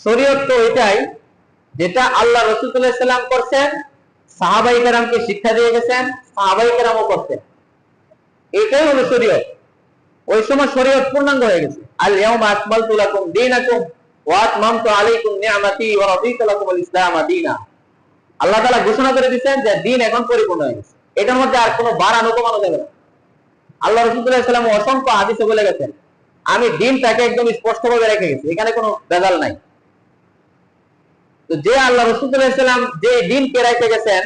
শরীয়ত তো এটাই, যেটা আল্লাহ রসুল্লাহ সাল্লাম করছেন, সাহাবাই কারামকে শিক্ষা দিয়ে গেছেন, সাহাবাই কারামও করছেন। এটাই হলো শরীয়ত। ওই সময় শরীয়ত পূর্ণাঙ্গ হয়ে গেছে। ওয়া আল ইসলাম আল্লাহ তাআলা ঘোষণা করে দিয়েছেন যে দিন এখন পরিপূর্ণ হয়ে গেছে। এটার মধ্যে আর কোনো বাড়ানো কমানো যাবে না। আল্লাহ রসুল্লাহ সাল্লাম অসংখ্য হাদিসে বলে গেছেন, আমি দিনটাকে একদম স্পষ্টভাবে রেখে গেছি, এখানে কোনো ভেজাল নাই। তো যে আল্লাহ সাল্লাম যে দিনকে রেখে গেছেন,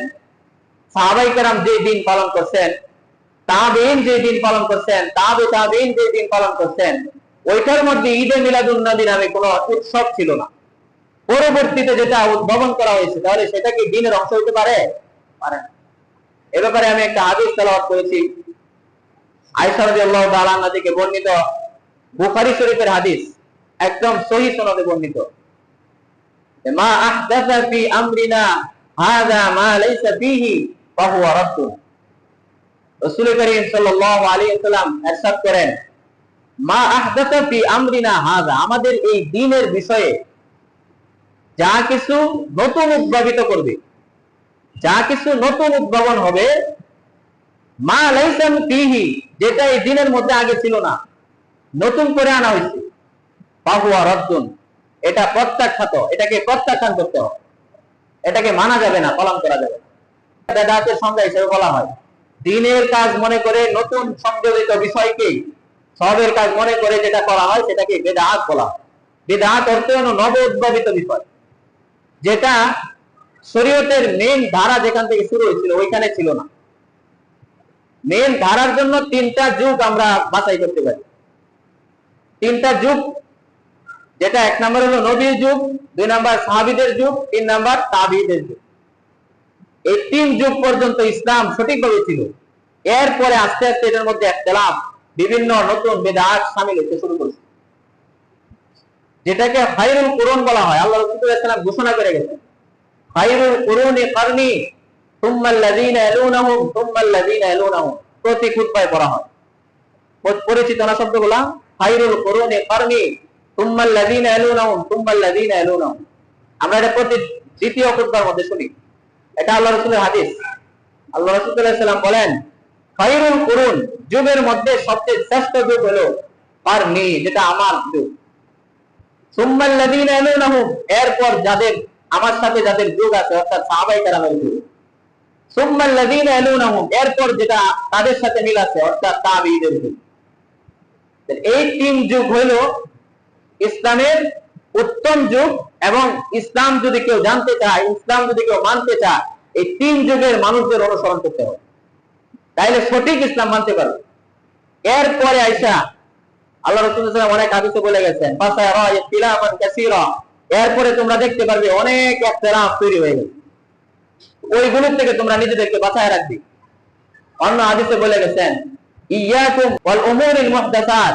সাহাবাই যে দিন পালন করছেন তাবেইন যে দিন পালন করছেন, তাবে তাবেইন যে দিন পালন করছেন, ওইটার মধ্যে ঈদে মিলাদুন্নবী নামে কোনো উৎসব ছিল না। পরবর্তীতে যেটা উদ্ভাবন করা হয়েছে, তাহলে সেটা কি দিনের অংশ হতে পারে? পারে। এ ব্যাপারে আমি একটা হাদিস তেলাওয়াত করেছি। আয়েশা রাদিয়াল্লাহু তাআলা আনহা থেকে বর্ণিত বুখারী শরীফের হাদিস, একদম সহিহ সনদে বর্ণিত। মা আহদাথা ফি আমরিনা হাযা মা লাইসা ফীহি ফাহুয়া রাদ্দুন রাসূল করিম সাল্লাল্লাহু আলাইহি ওয়াসাল্লাম ارشاد করেন মা আহদাথা ফি আমরিনা হাযা আমাদের এই দ্বীনের বিষয়ে যা কিছু নতুন উদ্ভাবিত করবে যা কিছু নতুন উদ্ভাবন হবে মা লাইসাম ফিহি যেটা এই দিনের মধ্যে আগে ছিল না নতুন করে আনা হয়েছে বাহুয়া রদ্দুন এটা প্রত্যাখ্যাত, এটাকে প্রত্যাখ্যান করতে হবে। এটাকে মানা যাবে না, পালন করা যাবে বেদাতের সংজ্ঞা হিসেবে বলা হয়। দিনের কাজ মনে করে নতুন সংযোজিত বিষয়কে সবের কাজ মনে করে যেটা করা হয় সেটাকে বেদাত বলা হয়। বেদাত অর্থ হলো নব উদ্ভাবিত বিষয়। যেটা শরীয়তের মেন ধারা যেখান থেকে শুরু হয়েছিল, ওইখানে ছিল না। মেন ধারার জন্য তিনটা যুগ আমরা বাছাই করতে পারি। তিনটা যুগ যেটা এক নম্বর হলো নবীর যুগ, দুই নাম্বার সাহাবিদের যুগ, তিন নাম্বার তাবিদের যুগ। এই তিন যুগ পর্যন্ত ইসলাম সঠিকভাবে ছিল। এরপরে আস্তে আস্তে এটার মধ্যে একতলাফ, বিভিন্ন নতুন বেদাত সামিল হতে শুরু করেছে। যেটাকে খাইরুল কুরআন বলা হয়। আল্লাহ সাল্লাল্লাহু আলাইহি ঘোষণা করে তুম্মাল্লাযীনা ইয়ালুনাহুম তুম্মাল্লাযীনা ইয়ালুনাহুম। প্রতি খুতবায় পড়া হয়। পরিচিত না শব্দগুলা? খাইরুল কুরুনি কারনি আমরা এটা প্রতি দ্বিতীয় মধ্যে শুনি। এটা আল্লাহ রাসূলের হাদিস। আল্লাহ রাসূলুল্লাহ সাল্লাম বলেন কুরুন, যুগের মধ্যে সবচেয়ে শ্রেষ্ঠ যুগ হলো কারনি যেটা আমার যুগ। এরপর যাদের, আমার সাথে যাদের যুগ আছে, অর্থাৎ সাহাবাই কেরামের যুগ। এরপর যেটা তাদের সাথে মিল আছে, অর্থাৎ তাবিঈদের যুগ। এই তিন যুগ হলো ইসলামের উত্তম যুগ এবং ইসলাম যদি কেউ জানতে চায়, ইসলাম যদি কেউ মানতে চায়, এই তিন যুগের মানুষদের অনুসরণ করতে হবে। তাইলে সঠিক ইসলাম মানতে পারবে। এরপরে আইসা আল্লাহ অনেক বলে গেছেন এরপরে তোমরা দেখতে পারবে অনেক ইখতিলাফ তৈরি হয়ে গেছে। ওইগুলোর থেকে তোমরা নিজেদেরকে বাঁচায় রাখবে। অন্য হাদিসে বলে গেছেন, ইয়াকুম ওয়াল মুহদাসাত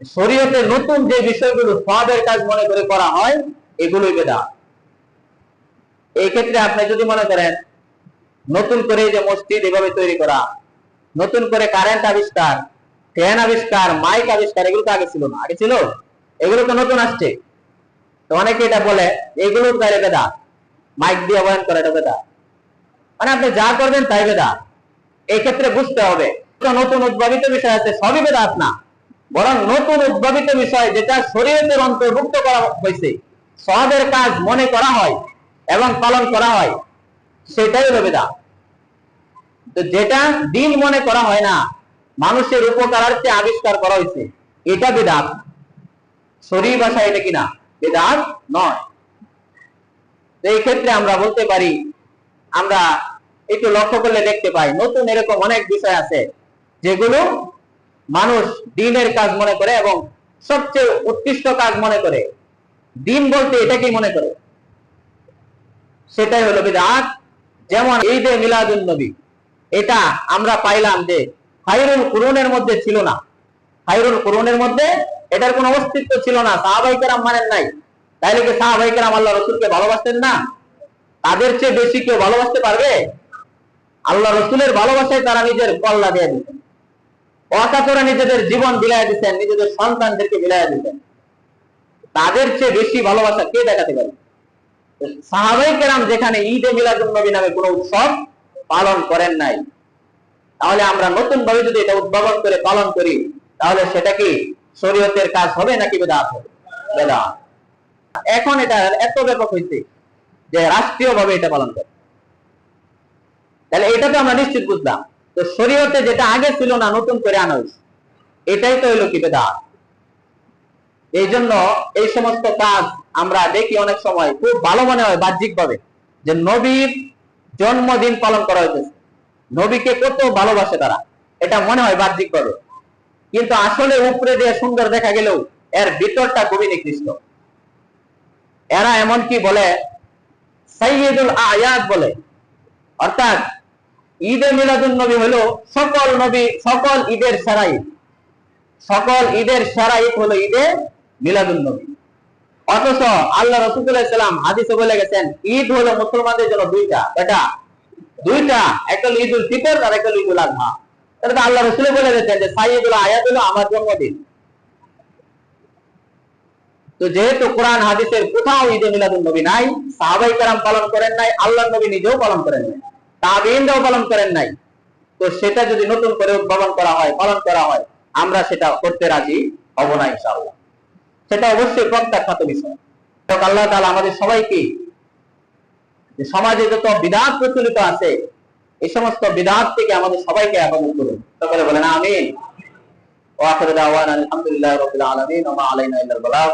শরীয়তে নতুন যে বিষয়গুলো সবের কাজ মনে করে করা হয়, এগুলোই বেদাত। এই ক্ষেত্রে আপনি যদি মনে করেন, নতুন করে যে মসজিদ এভাবে তৈরি করা, নতুন করে কারেন্ট আবিষ্কার ফ্যান আবিষ্কার মাইক আবিষ্কার, এগুলো তো আগে ছিল না। আগে ছিল? এগুলো তো নতুন আসছে। তো অনেকে এটা বলে, এগুলো তাইলে বেদা মাইক দিয়ে বয়ান করে এটা বেদা মানে আপনি যা করবেন তাই বেদা এই ক্ষেত্রে বুঝতে হবে, নতুন উদ্ভাবিত বিষয় আছে, সবই বেদাত না। বরং নতুন উদ্ভাবিত বিষয় যেটা শরীরের অন্তর্ভুক্ত করা হয়েছে সবের কাজ মনে করা হয় এবং পালন করা হয়, সেটাই হলো বেদা তো যেটা দিন মনে করা হয় না, মানুষের উপকারার্থে আবিষ্কার করা হয়েছে, এটা বেদাত। শরীর ভাষা এটা কিনা বেদাত নয়। তো এই ক্ষেত্রে আমরা বলতে পারি, আমরা একটু লক্ষ্য করলে দেখতে পাই, নতুন এরকম অনেক বিষয় আছে, যেগুলো মানুষ দিনের কাজ মনে করে এবং সবচেয়ে উৎকৃষ্ট কাজ মনে করে। দিন বলতে এটাকেই মনে করে? সেটাই হলো বিদাত। যেমন ঈদে মিলাদুল নবী, এটা আমরা পাইলাম যে খায়রুল কুরুনের মধ্যে ছিল না। খায়রুল কুরুনের মধ্যে এটার কোনো অস্তিত্ব ছিল না, সাহাবাই কেরাম মানেন নাই। তাইলে কি সাহাবাই কেরাম আল্লাহ রসুলকে ভালোবাসতেন না? তাদের চেয়ে বেশি কেউ ভালোবাসতে পারবে? আল্লাহ রসুলের ভালোবাসায় তারা নিজের কল্লা দিয়ে দিতেন অকাতরা নিজেদের জীবন বিলায় দিতেন, নিজেদের সন্তানদেরকে বিলায় দিতেন। তাদের চেয়ে বেশি ভালোবাসা কে দেখাতে পারে? সাহাবাই কেরাম যেখানে ঈদে মিলাদুল নবী নামে কোনো উৎসব পালন করেন নাই। তাহলে আমরা নতুন ভাবে যদি এটা উদ্ভাবন করে পালন করি, তাহলে সেটা কি শরীয়তের কাজ হবে নাকি বেদাত হবে? বেদাত। এখন এটা এত ব্যাপক হয়েছে যে রাষ্ট্রীয় ভাবে এটা পালন করে। তাহলে এটা তো আমরা নিশ্চিত বুঝলাম। তো শরীয়তে যেটা আগে ছিল না, নতুন করে আনা হয়েছে। এটাই তো হইল কি বেদাত। এই জন্য এই সমস্ত কাজ আমরা দেখি অনেক সময়, খুব ভালো মনে হয় বাহ্যিক ভাবে যে নবীর জন্মদিন পালন করা হয়েছে নবীকে কত ভালোবাসে তারা, এটা মনে হয় বাহ্যিক ভাবে কিন্তু আসলে উপরে দিয়ে সুন্দর দেখা গেলেও এর ভিতরটা খুবই নিকৃষ্ট। এরা এমন কি বলে সাইয়দুল আয়াত বলে। অর্থাৎ ঈদে মিলাদুল নবী হলো সকল নবী, সকল ঈদের সেরা ঈদ সকল ঈদের সেরা ঈদ হলো ঈদে মিলাদুল নবী অথচ আল্লাহ রসুল্লাহ সাল্লাম হাদিসে বলে গেছেন, ঈদ হলো মুসলমানদের জন্য দুইটা এটা দুইটা একটা হলো ঈদুল ফিতর আর একটা হলো ঈদুল আজহা। তাহলে আল্লাহ রসুল বলে গেছেন যে সাইদুল আয়াত হলো আমার জন্মদিন। তো যেহেতু কোরআন হাদিসের কোথাও ঈদে মিলাদুল নবী নাই, সাহাবাই কারাম পালন করেন নাই আল্লাহ নবী নিজেও পালন করেন নাই। তাবিনরাও পালন করেন নাই। তো সেটা যদি নতুন করে উদ্ভাবন করা হয়, পালন করা হয়, আমরা সেটা করতে রাজি হব না, ইনশাআল্লাহ। সেটা অবশ্যই প্রত্যাখ্যাত বিষয়। তো আল্লাহ তাআলা আমাদের সবাইকে সমাজে যত বিধাত প্রচলিত আছে, এই সমস্ত বিধান থেকে আমাদের সবাইকে আবাদত করুন। সকলে বলেন, আমিন। ওয়া আখিরু দাওয়ানা আলহামদুলিল্লাহি রাব্বিল আলামিন, ওয়া মা আলাইনা ইল্লাল বালাগ।